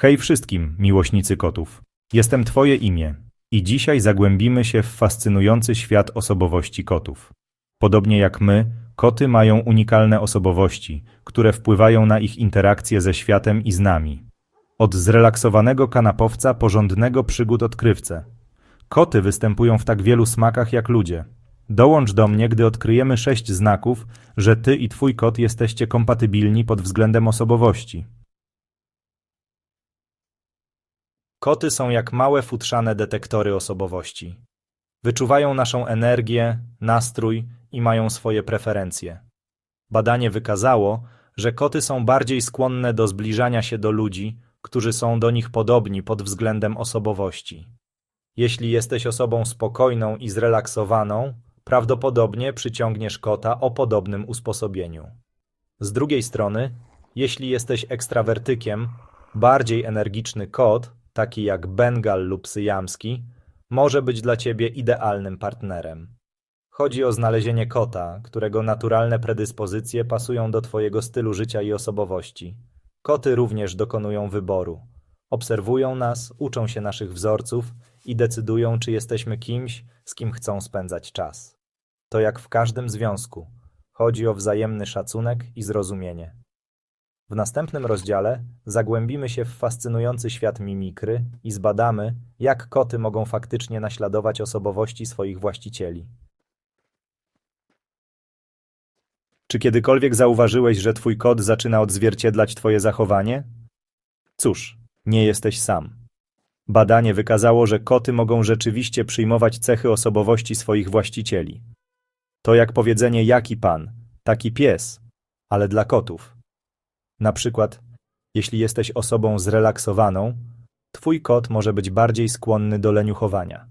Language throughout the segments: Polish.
Hej wszystkim, miłośnicy kotów. Jestem Twoje imię i dzisiaj zagłębimy się w fascynujący świat osobowości kotów. Podobnie jak my, koty mają unikalne osobowości, które wpływają na ich interakcje ze światem i z nami. Od zrelaksowanego kanapowca po żądnego przygód odkrywcę. Koty występują w tak wielu smakach jak ludzie. Dołącz do mnie, gdy odkryjemy sześć znaków, że ty i twój kot jesteście kompatybilni pod względem osobowości. Koty są jak małe futrzane detektory osobowości. Wyczuwają naszą energię, nastrój i mają swoje preferencje. Badanie wykazało, że koty są bardziej skłonne do zbliżania się do ludzi, którzy są do nich podobni pod względem osobowości. Jeśli jesteś osobą spokojną i zrelaksowaną, prawdopodobnie przyciągniesz kota o podobnym usposobieniu. Z drugiej strony, jeśli jesteś ekstrawertykiem, bardziej energiczny kot, taki jak Bengal lub Syjamski, może być dla ciebie idealnym partnerem. Chodzi o znalezienie kota, którego naturalne predyspozycje pasują do twojego stylu życia i osobowości. Koty również dokonują wyboru. Obserwują nas, uczą się naszych wzorców i decydują, czy jesteśmy kimś, z kim chcą spędzać czas. To jak w każdym związku. Chodzi o wzajemny szacunek i zrozumienie. W następnym rozdziale zagłębimy się w fascynujący świat mimikry i zbadamy, jak koty mogą faktycznie naśladować osobowości swoich właścicieli. Czy kiedykolwiek zauważyłeś, że twój kot zaczyna odzwierciedlać twoje zachowanie? Cóż, nie jesteś sam. Badanie wykazało, że koty mogą rzeczywiście przyjmować cechy osobowości swoich właścicieli. To jak powiedzenie jaki pan, taki pies, ale dla kotów. Na przykład, jeśli jesteś osobą zrelaksowaną, twój kot może być bardziej skłonny do leniuchowania.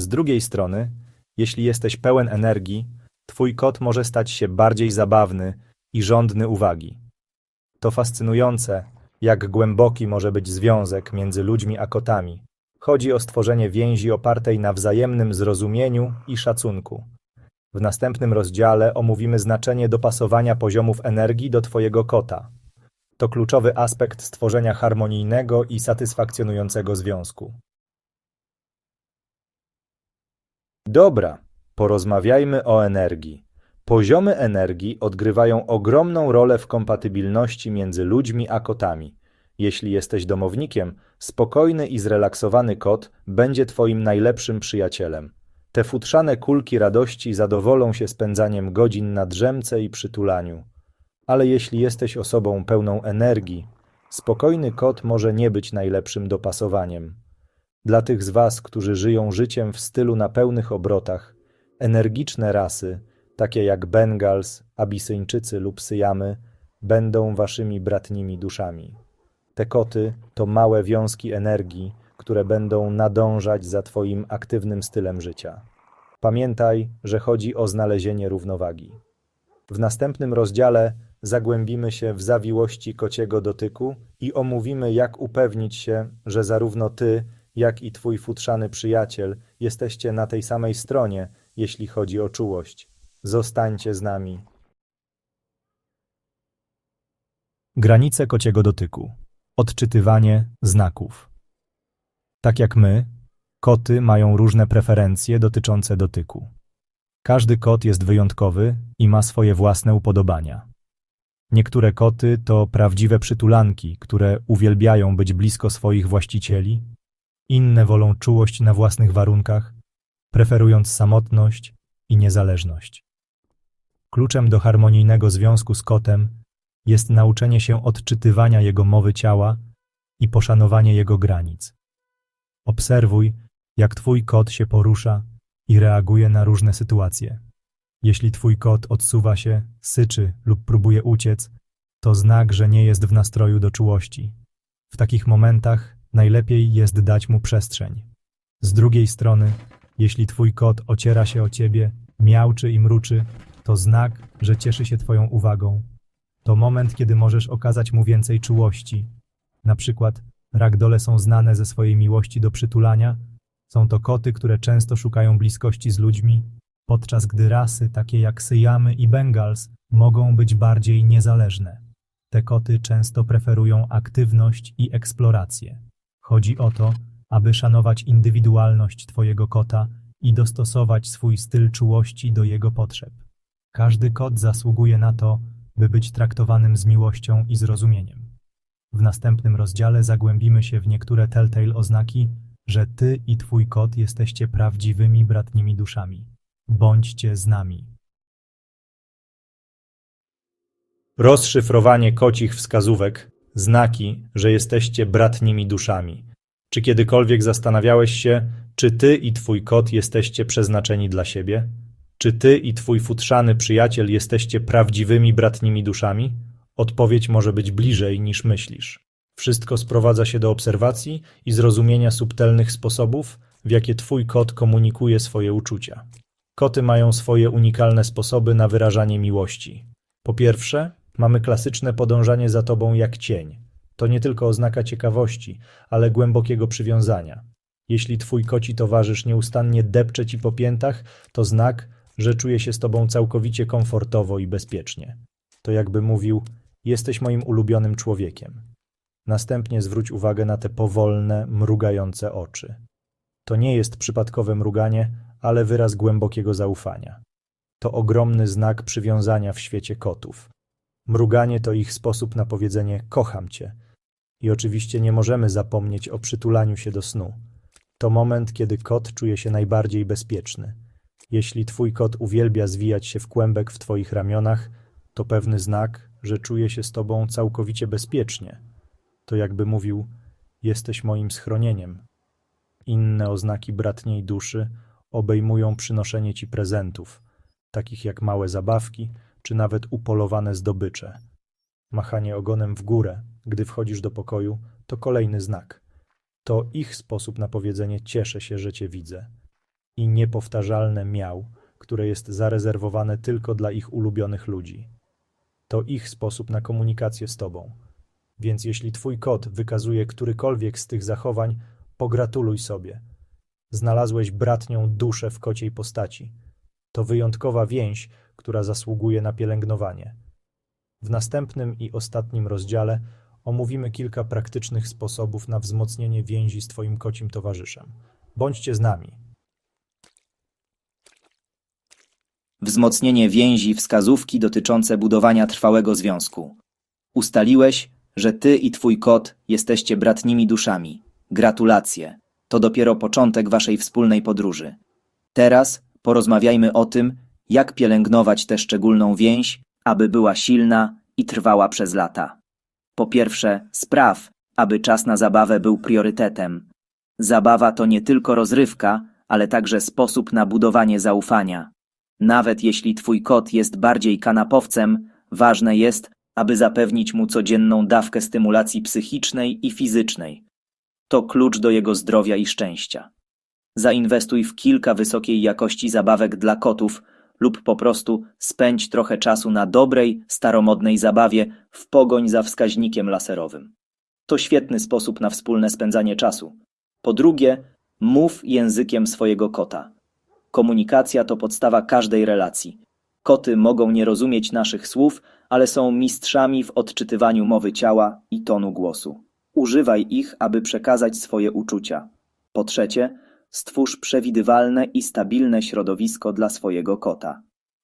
Z drugiej strony, jeśli jesteś pełen energii, twój kot może stać się bardziej zabawny i żądny uwagi. To fascynujące, jak głęboki może być związek między ludźmi a kotami. Chodzi o stworzenie więzi opartej na wzajemnym zrozumieniu i szacunku. W następnym rozdziale omówimy znaczenie dopasowania poziomów energii do Twojego kota. To kluczowy aspekt stworzenia harmonijnego i satysfakcjonującego związku. Dobra, porozmawiajmy o energii. Poziomy energii odgrywają ogromną rolę w kompatybilności między ludźmi a kotami. Jeśli jesteś domownikiem, spokojny i zrelaksowany kot będzie Twoim najlepszym przyjacielem. Te futrzane kulki radości zadowolą się spędzaniem godzin na drzemce i przytulaniu. Ale jeśli jesteś osobą pełną energii, spokojny kot może nie być najlepszym dopasowaniem. Dla tych z Was, którzy żyją życiem w stylu na pełnych obrotach, energiczne rasy, takie jak Bengals, Abisyńczycy lub Syjamy, będą Waszymi bratnimi duszami. Te koty to małe wiązki energii, które będą nadążać za Twoim aktywnym stylem życia. Pamiętaj, że chodzi o znalezienie równowagi. W następnym rozdziale zagłębimy się w zawiłości kociego dotyku i omówimy, jak upewnić się, że zarówno Ty, jak i Twój futrzany przyjaciel jesteście na tej samej stronie, jeśli chodzi o czułość. Zostańcie z nami. Granice kociego dotyku. Odczytywanie znaków. Tak jak my, koty mają różne preferencje dotyczące dotyku. Każdy kot jest wyjątkowy i ma swoje własne upodobania. Niektóre koty to prawdziwe przytulanki, które uwielbiają być blisko swoich właścicieli, inne wolą czułość na własnych warunkach, preferując samotność i niezależność. Kluczem do harmonijnego związku z kotem jest nauczenie się odczytywania jego mowy ciała i poszanowanie jego granic. Obserwuj, jak twój kot się porusza i reaguje na różne sytuacje. Jeśli twój kot odsuwa się, syczy lub próbuje uciec, to znak, że nie jest w nastroju do czułości. W takich momentach najlepiej jest dać mu przestrzeń. Z drugiej strony, jeśli twój kot ociera się o ciebie, miauczy i mruczy, to znak, że cieszy się twoją uwagą. To moment, kiedy możesz okazać mu więcej czułości. Na przykład ragdole są znane ze swojej miłości do przytulania. Są to koty, które często szukają bliskości z ludźmi, podczas gdy rasy takie jak Syjamy i Bengals mogą być bardziej niezależne. Te koty często preferują aktywność i eksplorację. Chodzi o to, aby szanować indywidualność Twojego kota i dostosować swój styl czułości do jego potrzeb. Każdy kot zasługuje na to, by być traktowanym z miłością i zrozumieniem. W następnym rozdziale zagłębimy się w niektóre telltale oznaki, że Ty i Twój kot jesteście prawdziwymi bratnimi duszami. Bądźcie z nami. Rozszyfrowanie kocich wskazówek, znaki, że jesteście bratnimi duszami. Czy kiedykolwiek zastanawiałeś się, czy ty i twój kot jesteście przeznaczeni dla siebie? Czy ty i twój futrzany przyjaciel jesteście prawdziwymi bratnimi duszami? Odpowiedź może być bliżej niż myślisz. Wszystko sprowadza się do obserwacji i zrozumienia subtelnych sposobów, w jakie twój kot komunikuje swoje uczucia. Koty mają swoje unikalne sposoby na wyrażanie miłości. Po pierwsze, mamy klasyczne podążanie za tobą jak cień. To nie tylko oznaka ciekawości, ale głębokiego przywiązania. Jeśli twój koci towarzysz nieustannie depcze ci po piętach, to znak, że czuje się z tobą całkowicie komfortowo i bezpiecznie. To jakby mówił: Jesteś moim ulubionym człowiekiem. Następnie zwróć uwagę na te powolne, mrugające oczy. To nie jest przypadkowe mruganie, ale wyraz głębokiego zaufania. To ogromny znak przywiązania w świecie kotów. Mruganie to ich sposób na powiedzenie kocham cię. I oczywiście nie możemy zapomnieć o przytulaniu się do snu. To moment, kiedy kot czuje się najbardziej bezpieczny. Jeśli twój kot uwielbia zwijać się w kłębek w twoich ramionach, to pewny znak, że czuje się z tobą całkowicie bezpiecznie. To jakby mówił: Jesteś moim schronieniem. Inne oznaki bratniej duszy obejmują przynoszenie ci prezentów, takich jak małe zabawki czy nawet upolowane zdobycze. Machanie ogonem w górę, gdy wchodzisz do pokoju, to kolejny znak. To ich sposób na powiedzenie cieszę się, że cię widzę. I niepowtarzalne miał, które jest zarezerwowane tylko dla ich ulubionych ludzi. To ich sposób na komunikację z tobą. Więc jeśli twój kot wykazuje którykolwiek z tych zachowań, pogratuluj sobie. Znalazłeś bratnią duszę w kociej postaci. To wyjątkowa więź, która zasługuje na pielęgnowanie. W następnym i ostatnim rozdziale omówimy kilka praktycznych sposobów na wzmocnienie więzi z Twoim kocim towarzyszem. Bądźcie z nami. Wzmocnienie więzi, wskazówki dotyczące budowania trwałego związku. Ustaliłeś, że ty i twój kot jesteście bratnimi duszami. Gratulacje. To dopiero początek waszej wspólnej podróży. Teraz porozmawiajmy o tym, jak pielęgnować tę szczególną więź, aby była silna i trwała przez lata. Po pierwsze, spraw, aby czas na zabawę był priorytetem. Zabawa to nie tylko rozrywka, ale także sposób na budowanie zaufania. Nawet jeśli twój kot jest bardziej kanapowcem, ważne jest, aby zapewnić mu codzienną dawkę stymulacji psychicznej i fizycznej. To klucz do jego zdrowia i szczęścia. Zainwestuj w kilka wysokiej jakości zabawek dla kotów lub po prostu spędź trochę czasu na dobrej, staromodnej zabawie w pogoń za wskaźnikiem laserowym. To świetny sposób na wspólne spędzanie czasu. Po drugie, mów językiem swojego kota. Komunikacja to podstawa każdej relacji. Koty mogą nie rozumieć naszych słów, ale są mistrzami w odczytywaniu mowy ciała i tonu głosu. Używaj ich, aby przekazać swoje uczucia. Po trzecie, stwórz przewidywalne i stabilne środowisko dla swojego kota.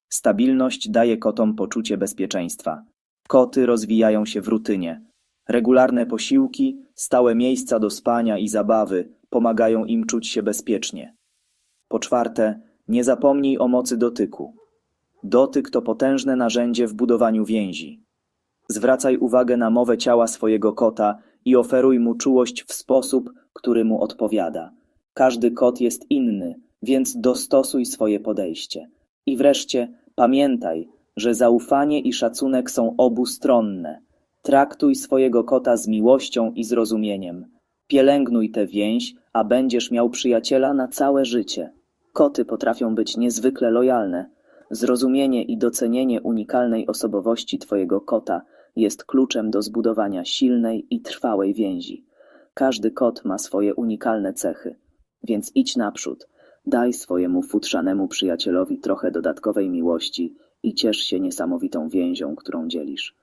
Stabilność daje kotom poczucie bezpieczeństwa. Koty rozwijają się w rutynie. Regularne posiłki, stałe miejsca do spania i zabawy pomagają im czuć się bezpiecznie. Po czwarte, nie zapomnij o mocy dotyku. Dotyk to potężne narzędzie w budowaniu więzi. Zwracaj uwagę na mowę ciała swojego kota i oferuj mu czułość w sposób, który mu odpowiada. Każdy kot jest inny, więc dostosuj swoje podejście. I wreszcie pamiętaj, że zaufanie i szacunek są obustronne. Traktuj swojego kota z miłością i zrozumieniem. Pielęgnuj tę więź, a będziesz miał przyjaciela na całe życie. Koty potrafią być niezwykle lojalne. Zrozumienie i docenienie unikalnej osobowości Twojego kota jest kluczem do zbudowania silnej i trwałej więzi. Każdy kot ma swoje unikalne cechy, więc idź naprzód, daj swojemu futrzanemu przyjacielowi trochę dodatkowej miłości i ciesz się niesamowitą więzią, którą dzielisz.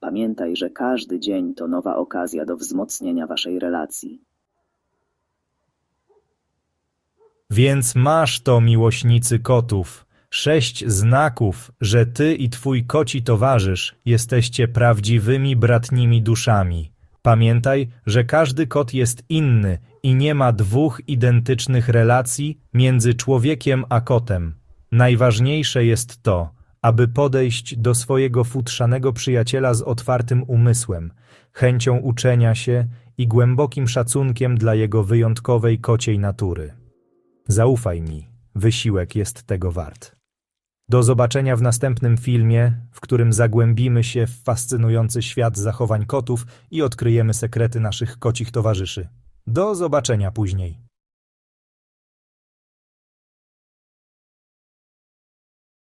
Pamiętaj, że każdy dzień to nowa okazja do wzmocnienia waszej relacji. Więc masz to, miłośnicy kotów, sześć znaków, że ty i twój koci towarzysz jesteście prawdziwymi bratnimi duszami. Pamiętaj, że każdy kot jest inny i nie ma dwóch identycznych relacji między człowiekiem a kotem. Najważniejsze jest to, aby podejść do swojego futrzanego przyjaciela z otwartym umysłem, chęcią uczenia się i głębokim szacunkiem dla jego wyjątkowej kociej natury. Zaufaj mi, wysiłek jest tego wart. Do zobaczenia w następnym filmie, w którym zagłębimy się w fascynujący świat zachowań kotów i odkryjemy sekrety naszych kocich towarzyszy. Do zobaczenia później.